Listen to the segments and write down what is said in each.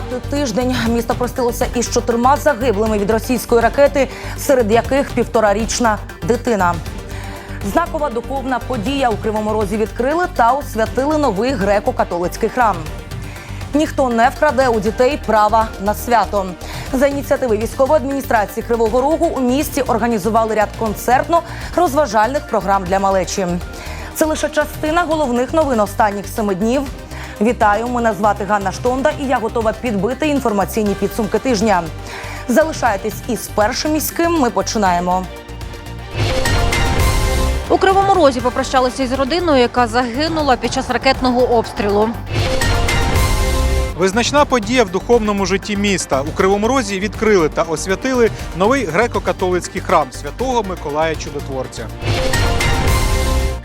Втрати тиждень місто простилося із чотирма загиблими від російської ракети, серед яких півторарічна дитина. Знакова духовна подія у Кривому Розі відкрили та освятили новий греко-католицький храм. Ніхто не вкраде у дітей права на свято. За ініціативи військової адміністрації Кривого Рогу у місті організували ряд концертно-розважальних програм для малечі. Це лише частина головних новин останніх семи днів. Вітаю! Мене звати Ганна Штонда, і я готова підбити інформаційні підсумки тижня. Залишайтесь із першим міським. Ми починаємо. У Кривому Розі попрощалися із родиною, яка загинула під час ракетного обстрілу. Визначна подія в духовному житті міста. У Кривому Розі відкрили та освятили новий греко-католицький храм святого Миколая Чудотворця.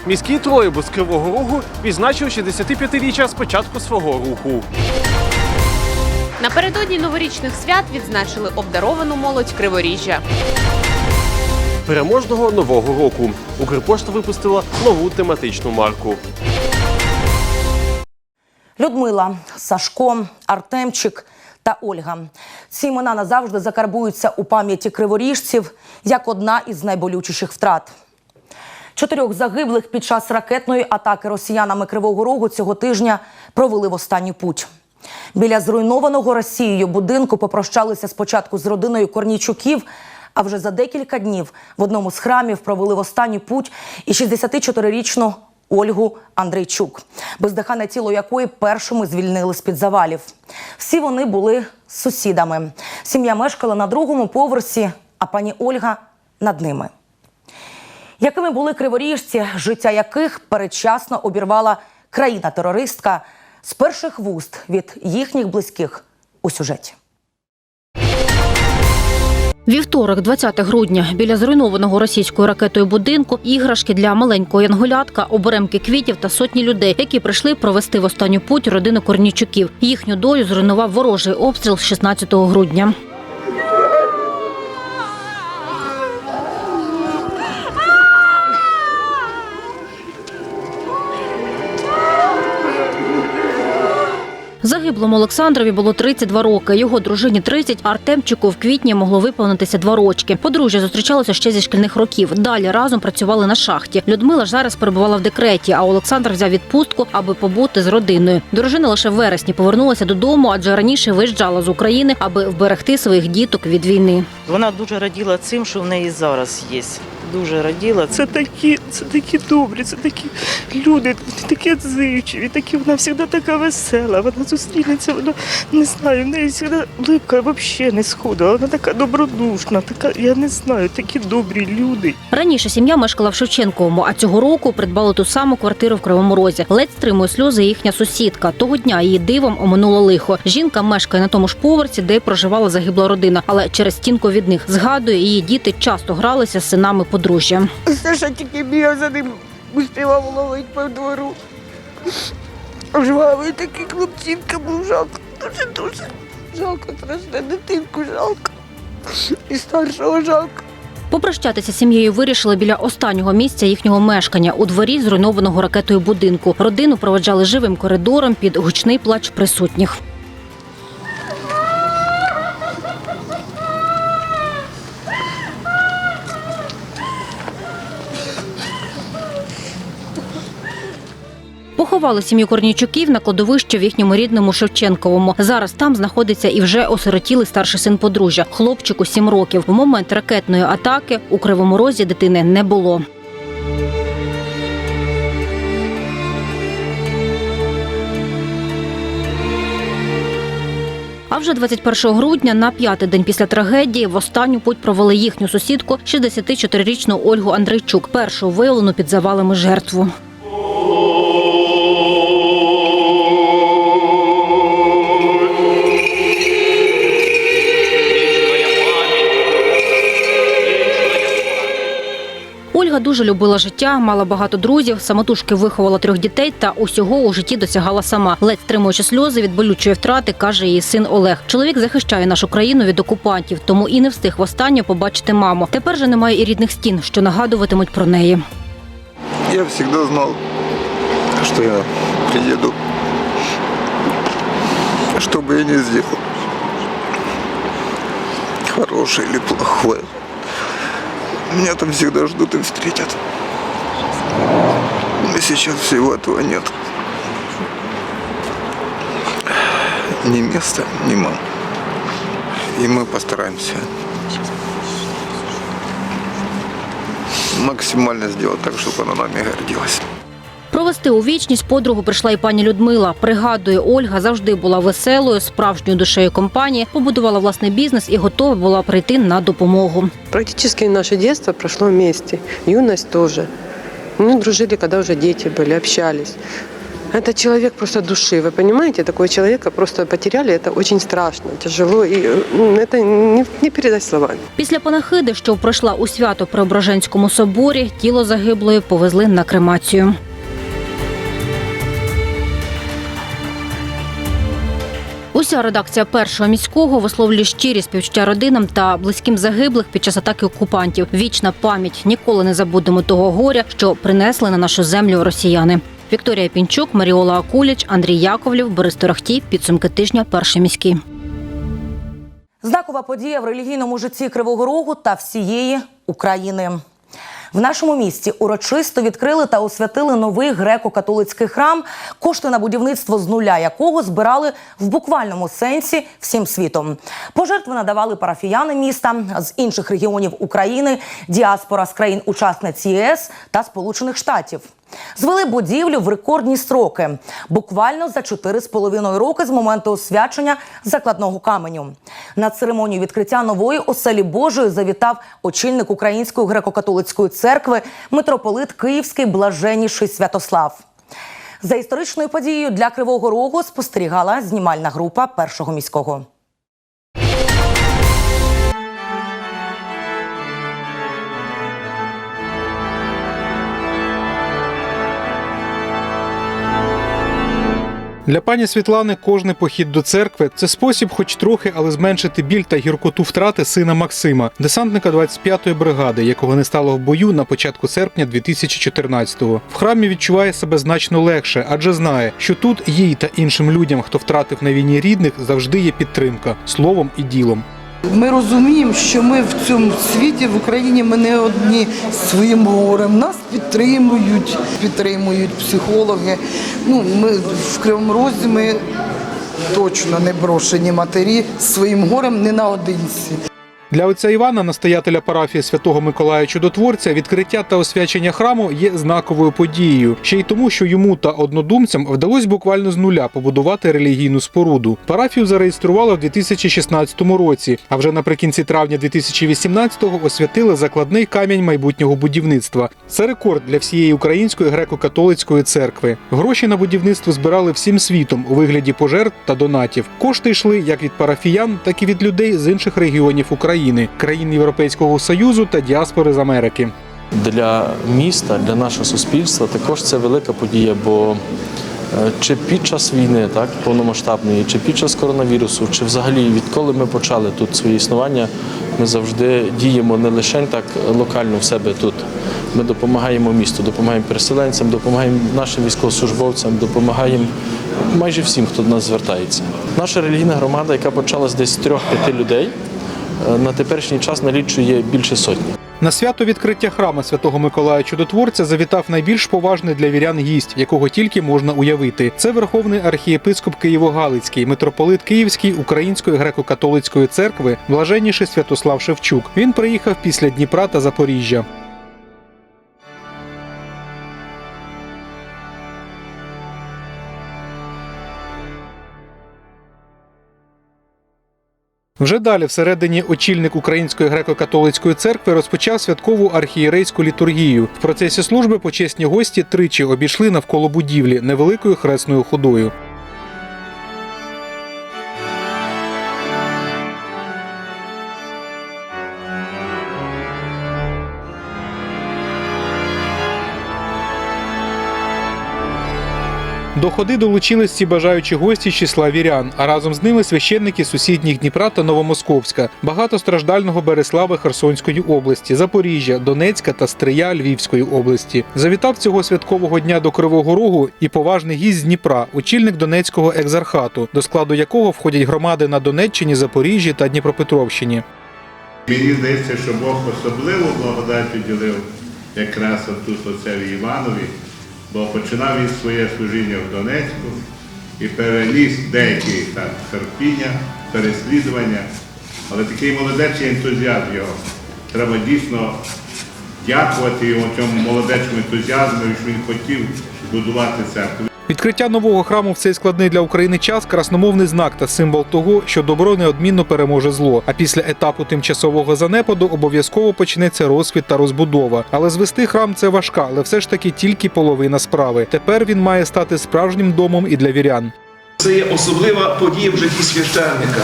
Міський тролейбус Кривого Рогу відзначив 65-річчя з початку свого руху. Напередодні новорічних свят відзначили обдаровану молодь Криворіжжя. Переможного нового року Укрпошта випустила нову тематичну марку. Людмила, Сашко, Артемчик та Ольга. Ці імена назавжди закарбуються у пам'яті криворіжців як одна із найболючіших втрат. Чотирьох загиблих під час ракетної атаки росіянами Кривого Рогу цього тижня провели в останню путь. Біля зруйнованого Росією будинку попрощалися спочатку з родиною Корнійчуків, а вже за декілька днів в одному з храмів провели в останню путь і 64-річну Ольгу Андрейчук, бездихане тіло якої першими звільнили з-під завалів. Всі вони були сусідами. Сім'я мешкала на другому поверсі, а пані Ольга над ними. Якими були криворіжці, життя яких передчасно обірвала країна-терористка з перших вуст від їхніх близьких у сюжеті. Вівторок, 20 грудня, біля зруйнованого російською ракетою будинку, іграшки для маленького янголятка, оберемки квітів та сотні людей, які прийшли провести в останню путь родину Корнійчуків. Їхню долю зруйнував ворожий обстріл 16 грудня. Загиблому Олександрові було 32 роки. Його дружині 30, а Артемчику в квітні могло виповнитися два рочки. Подружжя зустрічалося ще зі шкільних років. Далі разом працювали на шахті. Людмила ж зараз перебувала в декреті, а Олександр взяв відпустку, аби побути з родиною. Дружина лише в вересні повернулася додому, адже раніше виїжджала з України, аби вберегти своїх діток від війни. Вона дуже раділа цим, що в неї зараз є. Дуже раділа. Це такі, це такі добрі, це такі люди, такі відзивчиві, такі вона завжди така весела. Вона зустрінеться, вона не знаю, в неї завжди липка взагалі не сходила. Вона така добродушна, така, я не знаю, такі добрі люди. Раніше сім'я мешкала в Шевченковому, а цього року придбали ту саму квартиру в Кривому Розі. Ледь стримує сльози їхня сусідка. Того дня її дивом оминуло лихо. Жінка мешкає на тому ж поверсі, де проживала загибла родина, але через стінку від них згадує, її діти часто гралися з синами подружжя. Саша тільки бігав за ним, успівав ловити по двору. Жвавий такий хлопчинка був жалко, дуже-дуже. Жалко страшне, дитинку жалко. І старшого жалко. Попрощатися з сім'єю вирішили біля останнього місця їхнього мешкання у дворі зруйнованого ракетою будинку. Родину проведжали живим коридором під гучний плач присутніх. Поховали сім'ю Корнійчуків на кладовищі в їхньому рідному Шевченковому. Зараз там знаходиться і вже осиротілий старший син подружжя. Хлопчику 7 років. В момент ракетної атаки у Кривому Розі дитини не було. А вже 21 грудня, на п'ятий день після трагедії, в останню путь провели їхню сусідку, 64-річну Ольгу Андрейчук, першу виявлену під завалами жертву. Дуже любила життя, мала багато друзів, самотужки виховала трьох дітей та усього у житті досягала сама. Ледь стримуючи сльози від болючої втрати, каже її син Олег. Чоловік захищає нашу країну від окупантів, тому і не встиг востаннє побачити маму. Тепер же немає і рідних стін, що нагадуватимуть про неї. Я всегда знал, что я приеду. что бы я ни сделал, хорошее или плохое, меня там всегда ждут и встретят. Но сейчас всего этого нет. Ни места, ни мам. И мы постараемся максимально сделать так, чтобы она нами гордилась. Провести у вічність подругу прийшла і пані Людмила. Пригадує, Ольга завжди була веселою, справжньою душею компанії, побудувала власний бізнес і готова була прийти на допомогу. Практически наше детство прошло вместе, юность тоже. Мы дружили, когда уже дети были, общались. Это человек просто души, вы понимаете? Такого человека просто потеряли, это очень страшно, тяжело, и э, ну, это не, не передать словами. Після панахиди, що пройшла у свято Преображенському соборі, тіло загиблої повезли на кремацію. Уся редакція першого міського висловлює щирі співчуття родинам та близьким загиблих під час атаки окупантів. Вічна пам'ять ніколи не забудемо того горя, що принесли на нашу землю росіяни. Вікторія Пінчук, Маріола Акуліч, Андрій Яковлів, Борис Торохтій. Підсумки тижня. Перший міський. Знакова подія в релігійному житті Кривого Рогу та всієї України. В нашому місті урочисто відкрили та освятили новий греко-католицький храм, кошти на будівництво з нуля якого збирали в буквальному сенсі всім світом. Пожертви надавали парафіяни міста з інших регіонів України, діаспора з країн-учасниць ЄС та Сполучених Штатів. Звели будівлю в рекордні строки, буквально за 4,5 роки з моменту освячення закладного каменю. На церемонію відкриття нової оселі Божої завітав очільник Української греко-католицької церкви, митрополит Київський блаженніший Святослав. За історичною подією для Кривого Рогу спостерігала знімальна група першого міського. Для пані Світлани кожний похід до церкви це спосіб, хоч трохи, але зменшити біль та гіркоту втрати сина Максима, десантника 25-ї бригади, якого не стало в бою на початку серпня 2014-го. В храмі відчуває себе значно легше, адже знає, що тут їй та іншим людям, хто втратив на війні рідних, завжди є підтримка словом і ділом. Ми розуміємо, що ми в цьому світі в Україні ми не одні з своїм горем. Нас підтримують, підтримують психологи. Ну, ми в Кривому Розі ми точно не брошені матері своїм горем не наодинці. Для отця Івана, настоятеля парафії святого Миколая Чудотворця, відкриття та освячення храму є знаковою подією, ще й тому, що йому та однодумцям вдалося буквально з нуля побудувати релігійну споруду. Парафію зареєстрували в 2016 році, а вже наприкінці травня 2018-го освятили закладний камінь майбутнього будівництва. Це рекорд для всієї української греко-католицької церкви. Гроші на будівництво збирали всім світом у вигляді пожертв та донатів. Кошти йшли як від парафіян, так і від людей з інших регіонів України, країн Європейського союзу та діаспори з Америки. Для міста, для нашого суспільства також це велика подія, бо е, чи під час війни, так повномасштабної, чи під час коронавірусу, чи взагалі відколи ми почали тут своє існування, ми завжди діємо не лише так локально в себе тут. Ми допомагаємо місту, допомагаємо переселенцям, допомагаємо нашим військовослужбовцям, допомагаємо майже всім, хто до нас звертається. Наша релігійна громада, яка почалась десь з трьох-п'яти людей, на теперішній час налічує більше сотні. На свято відкриття храма святого Миколая Чудотворця завітав найбільш поважний для вірян гість, якого тільки можна уявити. Це верховний архієпископ Києво-Галицький, митрополит Київський Української греко-католицької церкви, блаженніший Святослав Шевчук. Він приїхав після Дніпра та Запоріжжя. Вже далі, всередині, очільник Української греко-католицької церкви розпочав святкову архієрейську літургію. В процесі служби почесні гості тричі обійшли навколо будівлі невеликою хресною ходою. До ходи долучились ці бажаючі гості з числа вірян, а разом з ними священники сусідніх Дніпра та Новомосковська, багатостраждального Береслави Херсонської області, Запоріжжя, Донецька та Стрия Львівської області. Завітав цього святкового дня до Кривого Рогу і поважний гість з Дніпра, очільник Донецького екзархату, до складу якого входять громади на Донеччині, Запоріжжі та Дніпропетровщині. Мені здається, що Бог особливу благодать уділив якраз отут оцеві Іванові, бо починав він своє служіння в Донецьку і переніс деякі так, терпіння, переслідування, але такий молодечий ентузіазм його. Треба дійсно дякувати йому цьому молодечому ентузіазму, що він хотів збудувати церкву. Відкриття нового храму в цей складний для України час красномовний знак та символ того, що добро неодмінно переможе зло. А після етапу тимчасового занепаду обов'язково почнеться розквіт та розбудова. Але звести храм це важка, але все ж таки тільки половина справи. Тепер він має стати справжнім домом і для вірян. Це є особлива подія в житті священника,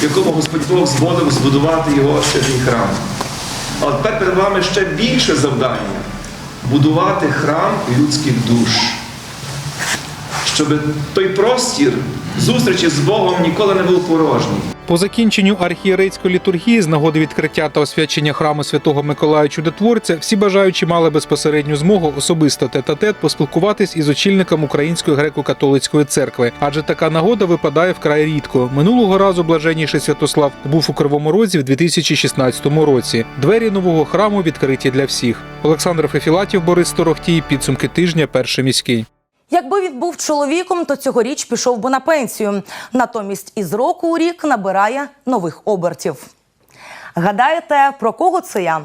в якому Господь Бог зводив збудувати його святий храм. А тепер перед вами ще більше завдання будувати храм людських душ. Щоб той простір зустрічі з Богом ніколи не був порожній. По закінченню архієрейської літургії з нагоди відкриття та освячення храму святого Миколая Чудотворця всі бажаючі мали безпосередню змогу особисто тет-а-тет поспілкуватись із очільником Української греко-католицької церкви, адже така нагода випадає вкрай рідко. Минулого разу блаженніший Святослав був у Кривому Розі в 2016 році. Двері нового храму відкриті для всіх. Олександр Фефілатів, Борис Сторохтій. Підсумки тижня. Перший міський. Якби він був чоловіком, то цьогоріч пішов би на пенсію. Натомість із року у рік набирає нових обертів. Гадаєте, про кого це я?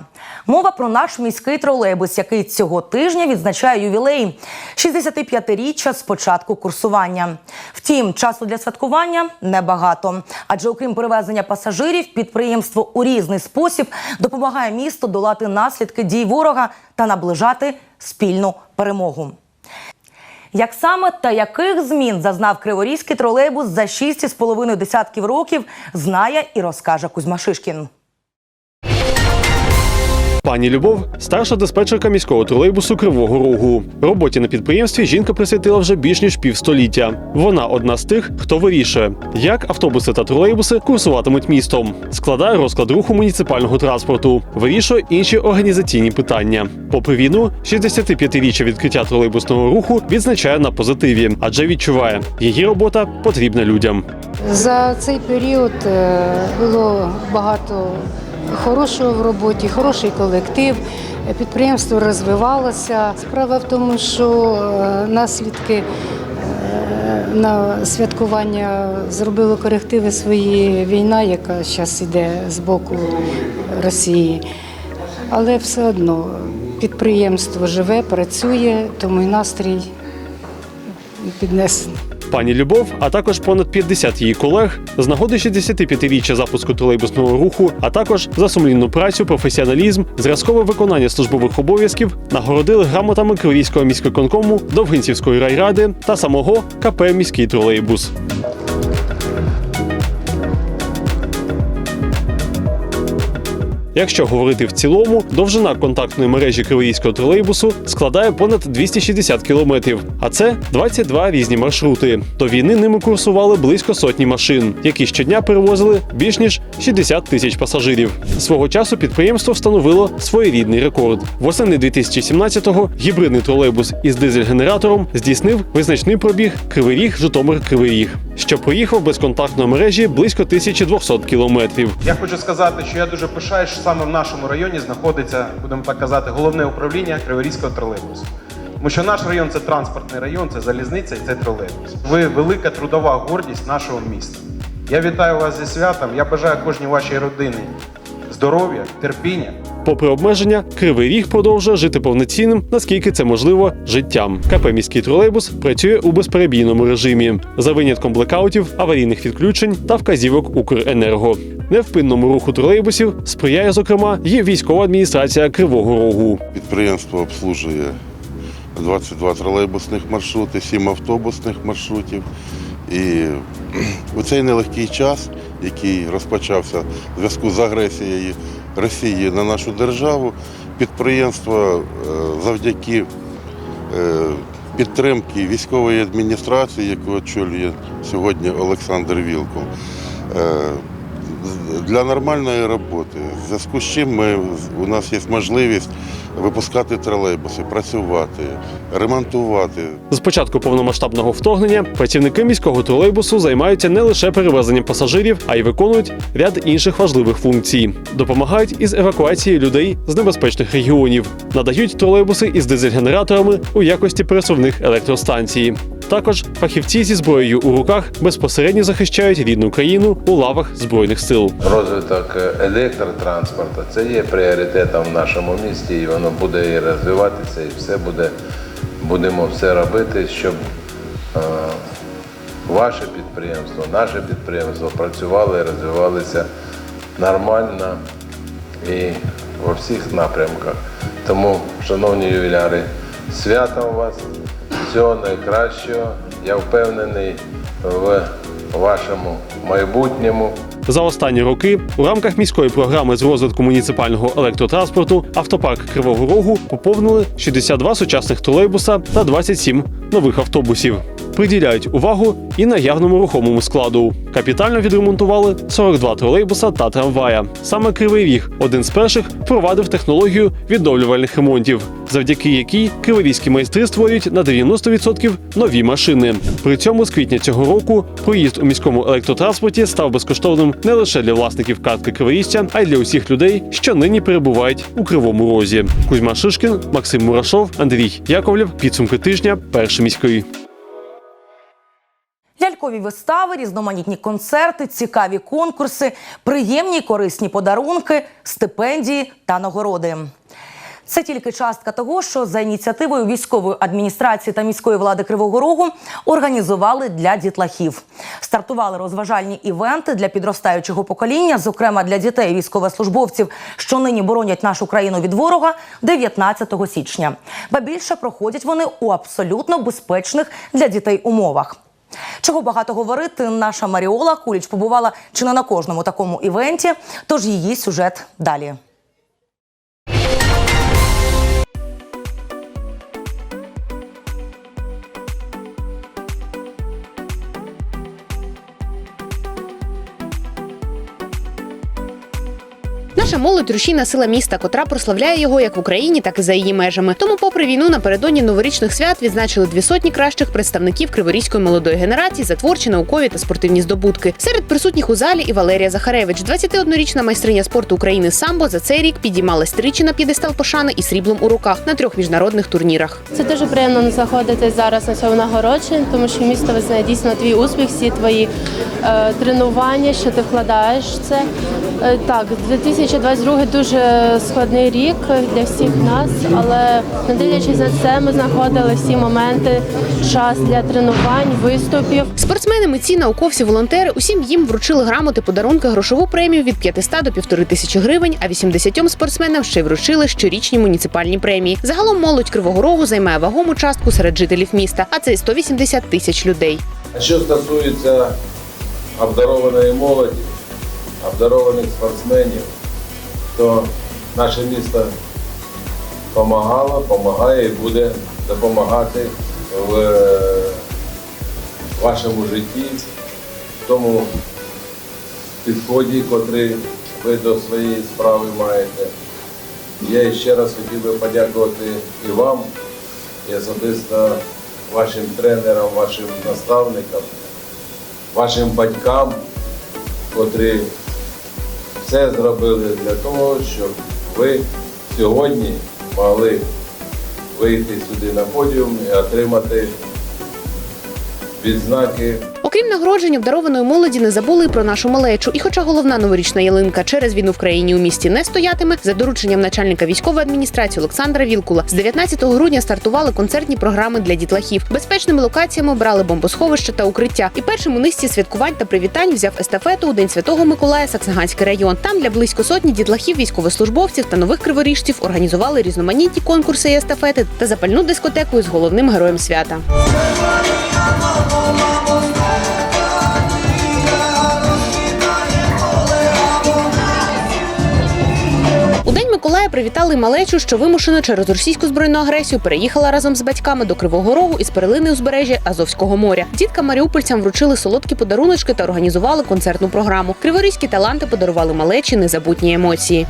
Мова про наш міський тролейбус, який цього тижня відзначає ювілей 65-річчя з початку курсування. Втім, часу для святкування небагато. Адже окрім перевезення пасажирів, підприємство у різний спосіб допомагає місту долати наслідки дій ворога та наближати спільну перемогу. Як саме та яких змін зазнав криворізький тролейбус за 6,5 десятків років, знає і розкаже Кузьма Шишкін. Пані Любов старша диспетчерка міського тролейбусу Кривого Рогу. Роботі на підприємстві жінка присвятила вже більш ніж півстоліття. Вона одна з тих, хто вирішує, як автобуси та тролейбуси курсуватимуть містом, складає розклад руху муніципального транспорту, вирішує інші організаційні питання. Попри війну, 65-річчя відкриття тролейбусного руху відзначає на позитиві, адже відчуває, її робота потрібна людям. За цей період е, було багато хорошого в роботі, хороший колектив. Підприємство розвивалося. Справа в тому, що е, наслідки е, на святкування зробили корективи свої війна, яка зараз йде з боку Росії. Але все одно підприємство живе, працює, тому і настрій піднесений. Пані Любов, а також понад 50 її колег з нагоди 65-річчя запуску тролейбусного руху, а також за сумлінну працю, професіоналізм, зразкове виконання службових обов'язків нагородили грамотами Кривійського міськвиконкому, Довгинцівської райради та самого КП міський тролейбус. Якщо говорити в цілому, довжина контактної мережі кривоїзького тролейбусу складає понад 260 кілометрів, а це 22 різні маршрути. До війни ними курсували близько сотні машин, які щодня перевозили більш ніж 60 тисяч пасажирів. Свого часу підприємство встановило своєрідний рекорд. Восени 2017-го гібридний тролейбус із дизель-генератором здійснив визначний пробіг Кривий Житомир Кривий Ріг, що проїхав без контактної мережі близько 1200 кілометрів. Я хочу сказати, що я дуже пишаюсь, саме в нашому районі знаходиться, будемо так казати, головне управління Криворізького тролейбусу. Тому що наш район це транспортний район, це залізниця і це тролейбус. Ви велика трудова гордість нашого міста. Я вітаю вас зі святом. Я бажаю кожній вашій родині здоров'я, терпіння. Попри обмеження, Кривий Ріг продовжує жити повноцінним, наскільки це можливо, життям. КП міський тролейбус працює у безперебійному режимі за винятком блекаутів, аварійних відключень та вказівок Укренерго. Невпинному руху тролейбусів сприяє зокрема і військова адміністрація Кривого Рогу. Підприємство обслужує 22 тролейбусних маршрути, 7 автобусних маршрутів. І у цей нелегкий час, який розпочався в зв'язку з агресією Росії на нашу державу, підприємство е, завдяки е, підтримки військової адміністрації, яку очолює сьогодні Олександр Вілкул. Для нормальної роботи. В зв'язку з чим ми, у нас є можливість випускати тролейбуси, працювати, ремонтувати. З початку повномасштабного вторгнення працівники міського тролейбусу займаються не лише перевезенням пасажирів, а й виконують ряд інших важливих функцій. Допомагають із евакуацією людей з небезпечних регіонів, надають тролейбуси із дизель-генераторами у якості пересувних електростанцій. Також фахівці зі зброєю у руках безпосередньо захищають рідну країну у лавах збройних сил. Розвиток електротранспорту це є пріоритетом в нашому місті, і воно буде і розвиватися, і все буде, будемо все робити, щоб е, ваше підприємство, наше підприємство працювало і розвивалося нормально і во всіх напрямках. Тому, шановні ювіляри, свято у вас, всього найкращого. Я впевнений в вашому майбутньому. За останні роки у рамках міської програми з розвитку муніципального електротранспорту автопарк Кривого Рогу поповнили 62 сучасних тролейбуса та 27 нових автобусів. Приділяють увагу і наявному рухомому складу. Капітально відремонтували 42 тролейбуса та трамвая. Саме Кривий Ріг один з перших впровадив технологію відновлювальних ремонтів, завдяки якій криворізькі майстри створюють на 90% нові машини. При цьому з квітня цього року проїзд у міському електротранспорті став безкоштовним не лише для власників картки криворізця, а й для усіх людей, що нині перебувають у кривому розі. Кузьма Шишкін, Максим Мурашов, Андрій Яковлєв. Підсумки тижня. Перший міський. Лялькові вистави, різноманітні концерти, цікаві конкурси, приємні корисні подарунки, стипендії та нагороди. Це тільки частка того, що за ініціативою військової адміністрації та міської влади Кривого Рогу організували для дітлахів. Стартували розважальні івенти для підростаючого покоління, зокрема для дітей військовослужбовців, що нині боронять нашу країну від ворога 19 січня. Ба більше проходять вони у абсолютно безпечних для дітей умовах. Чого багато говорити, наша Маріола Куліч побувала чи не на кожному такому івенті, тож її сюжет далі. Наша молодь рушійна сила міста, котра прославляє його як в Україні, так і за її межами. Тому, попри війну, напередодні новорічних свят відзначили дві сотні кращих представників криворізької молодої генерації за творчі, наукові та спортивні здобутки. Серед присутніх у залі і Валерія Захаревич, 21-річна майстриня спорту України самбо за цей рік підіймалась тричі на п'єдестал пошани і сріблом у руках на трьох міжнародних турнірах. Це дуже приємно знаходитись зараз на цьому нагородженні, тому що місто визнає дійсно твій успіх, всі твої е, тренування, що ти вкладаєш це. Е, так, 2022 дуже складний рік для всіх нас, але не дивлячись на це, ми знаходили всі моменти, час для тренувань, виступів. Спортсмени, митці, науковці, волонтери усім їм вручили грамоти, подарунки, грошову премію від 500 до півтори тисячі гривень, а 80 спортсменам ще й вручили щорічні муніципальні премії. Загалом молодь Кривого Рогу займає вагому частку серед жителів міста, а це й 180 тисяч людей. А що стосується обдарованої молоді, обдарованих спортсменів, то наше місто допомагало, допомагає і буде допомагати в е, вашому житті, в тому підході, котрий ви до своєї справи маєте. Я ще раз хотів би подякувати і вам, і особисто вашим тренерам, вашим наставникам, вашим батькам, котрі все зробили для того, щоб ви сьогодні могли вийти сюди на подіум і отримати відзнаки Окрім нагороджень, обдарованої молоді не забули і про нашу малечу. І хоча головна новорічна ялинка через війну в країні у місті не стоятиме, за дорученням начальника військової адміністрації Олександра Вілкула з 19 грудня стартували концертні програми для дітлахів. Безпечними локаціями обрали бомбосховища та укриття. І першим у низці святкувань та привітань взяв естафету у День Святого Миколая Саксаганський район. Там для близько сотні дітлахів, військовослужбовців та нових криворіжців організували різноманітні конкурси і естафети та запальну дискотеку із головним героєм свята. Привітали малечу, що вимушено через російську збройну агресію переїхала разом з батьками до Кривого Рогу із перлини узбережжя Азовського моря. Діткам маріупольцям вручили солодкі подаруночки та організували концертну програму. Криворізькі таланти подарували малечі незабутні емоції.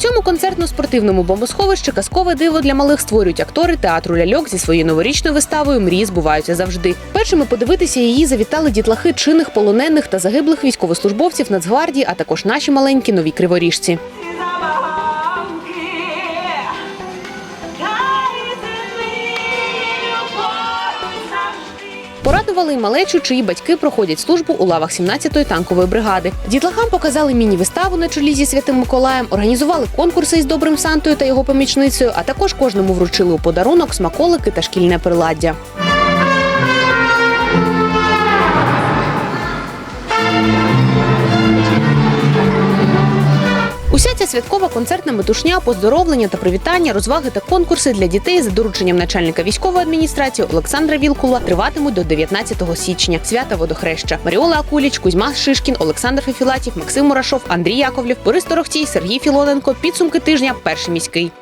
Цьому концертно-спортивному бомбосховищі казкове диво для малих створюють актори театру ляльок зі своєю новорічною виставою Мрії збуваються завжди. Першими подивитися її завітали дітлахи чинних полонених та загиблих військовослужбовців Нацгвардії, а також наші маленькі нові криворіжці. Порадували й малечу, чиї батьки проходять службу у лавах 17-ї танкової бригади. Дітлахам показали міні-виставу на чолі зі святим Миколаєм, організували конкурси із добрим Сантою та його помічницею, а також кожному вручили у подарунок смаколики та шкільне приладдя. Святкова концертна метушня, поздоровлення та привітання, розваги та конкурси для дітей за дорученням начальника військової адміністрації Олександра Вілкула триватимуть до 19 січня. Свята водохреща. Маріола Акуліч, Кузьма Шишкін, Олександр Фефілатів, Максим Мурашов, Андрій Яковлів, Борис Торохтій, Сергій Філоненко. Підсумки тижня. Перший міський.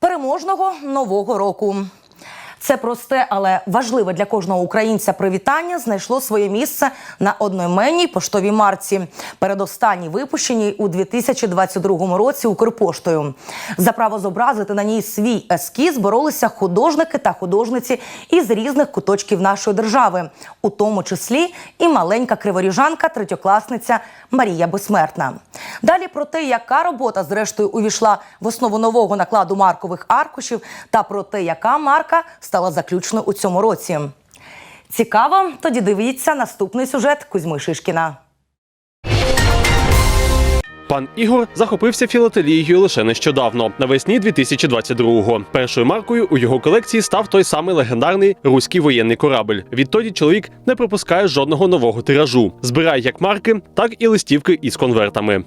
переможного нового року. Це просте, але важливе для кожного українця привітання знайшло своє місце на одноіменній поштовій марці, передостанній випущеній у 2022 році Укрпоштою. За право зобразити на ній свій ескіз боролися художники та художниці із різних куточків нашої держави, у тому числі і маленька криворіжанка, третьокласниця Марія Безсмертна. Далі про те, яка робота зрештою увійшла в основу нового накладу маркових аркушів, та про те, яка марка заключною у цьому році. Цікаво? Тоді дивіться наступний сюжет Кузьми Шишкіна. Пан Ігор захопився філателією лише нещодавно, навесні 2022-го. Першою маркою у його колекції став той самий легендарний руський воєнний корабль. Відтоді чоловік не пропускає жодного нового тиражу. Збирає як марки, так і листівки із конвертами.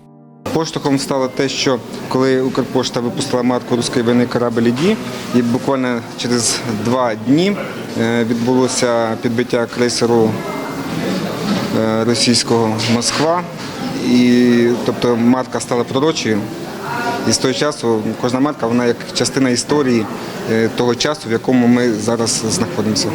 Поштовхом стало те, що коли Укрпошта випустила марку «Руський воєнний корабль «Іді», і буквально через два дні е, відбулося підбиття крейсеру е, російського Москва. І тобто марка стала пророчою. І з того часу кожна марка вона як частина історії е, того часу, в якому ми зараз знаходимося.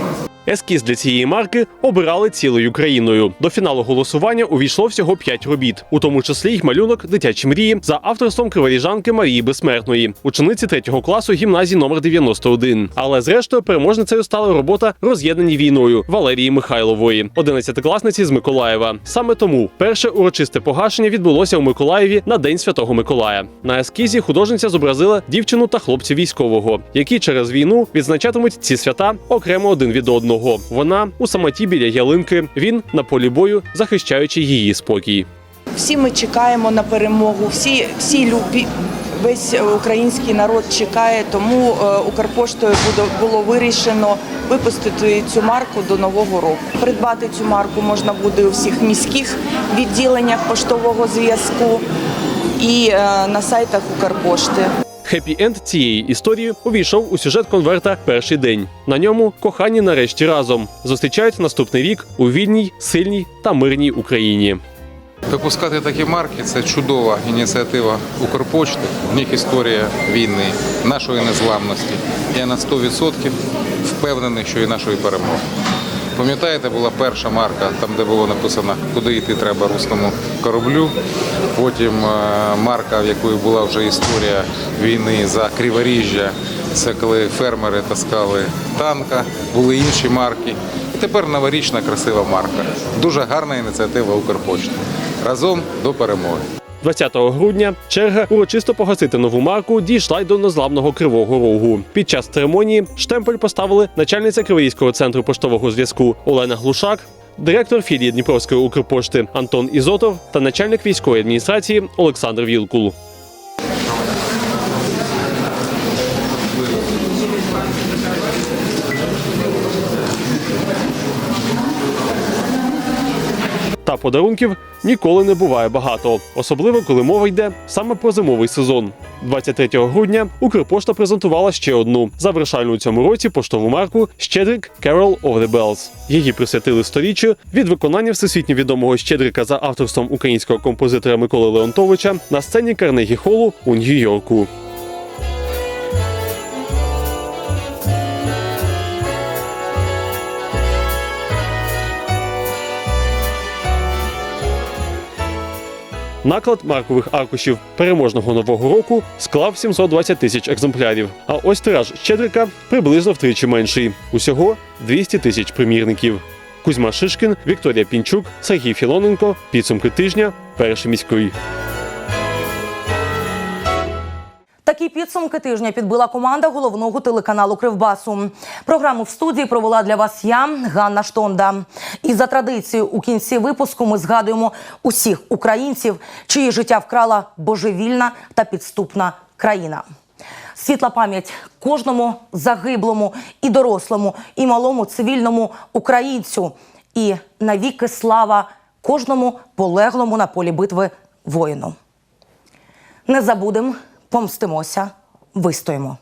Ескіз для цієї марки обирали цілою країною. До фіналу голосування увійшло всього п'ять робіт, у тому числі й малюнок Дитячі мрії за авторством криворіжанки Марії Безсмертної, учениці третього класу гімназії номер 91. Але зрештою переможницею стала робота роз'єднані війною Валерії Михайлової, одинадцятикласниці з Миколаєва. Саме тому перше урочисте погашення відбулося у Миколаєві на День Святого Миколая. На ескізі художниця зобразила дівчину та хлопця військового, які через війну відзначатимуть ці свята окремо один від одного. Вона у самоті біля ялинки, він на полі бою, захищаючи її спокій. Всі ми чекаємо на перемогу. Всі, всі любі, весь український народ чекає. Тому е, Укрпоштою було вирішено випустити цю марку до нового року. Придбати цю марку можна буде у всіх міських відділеннях поштового зв'язку і е, на сайтах Укрпошти. Хеппі-енд цієї історії увійшов у сюжет конверта перший день. На ньому кохані нарешті разом зустрічають наступний рік у вільній, сильній та мирній Україні. Випускати такі марки це чудова ініціатива Укрпочти. В них історія війни, нашої незламності. Я на 100% впевнений, що і нашої перемоги. Пам'ятаєте, була перша марка, там де було написано, куди йти треба руському кораблю. Потім е, марка, в якої була вже історія війни за Криворіжжя. Це коли фермери таскали танка, були інші марки. І тепер новорічна красива марка. Дуже гарна ініціатива Укрпочти. Разом до перемоги. 20 грудня черга урочисто погасити нову марку дійшла й до незламного кривого рогу. Під час церемонії штемпель поставили начальниця Кривоїського центру поштового зв'язку Олена Глушак. Директор філії Дніпровської Укрпошти Антон Ізотов та начальник військової адміністрації Олександр Вілкул. Та подарунків ніколи не буває багато, особливо коли мова йде саме про зимовий сезон. 23 грудня Укрпошта презентувала ще одну завершальну у цьому році поштову марку Щедрик Carol of the Bells. Її присвятили сторіччю від виконання всесвітньо відомого Щедрика за авторством українського композитора Миколи Леонтовича на сцені Карнегі Холу у Нью-Йорку. Наклад маркових аркушів переможного нового року склав 720 тисяч екземплярів. А ось тираж Щедрика приблизно втричі менший. Усього 200 тисяч примірників. Кузьма Шишкін, Вікторія Пінчук, Сергій Філоненко. Підсумки тижня. Перший міський. Такі підсумки тижня підбила команда головного телеканалу Кривбасу. Програму в студії провела для вас я, Ганна Штонда. І за традицією у кінці випуску ми згадуємо усіх українців, чиї життя вкрала божевільна та підступна країна. Світла пам'ять кожному загиблому і дорослому, і малому цивільному українцю. І навіки слава кожному полеглому на полі битви воїну. Не забудемо, помстимося, вистоїмо.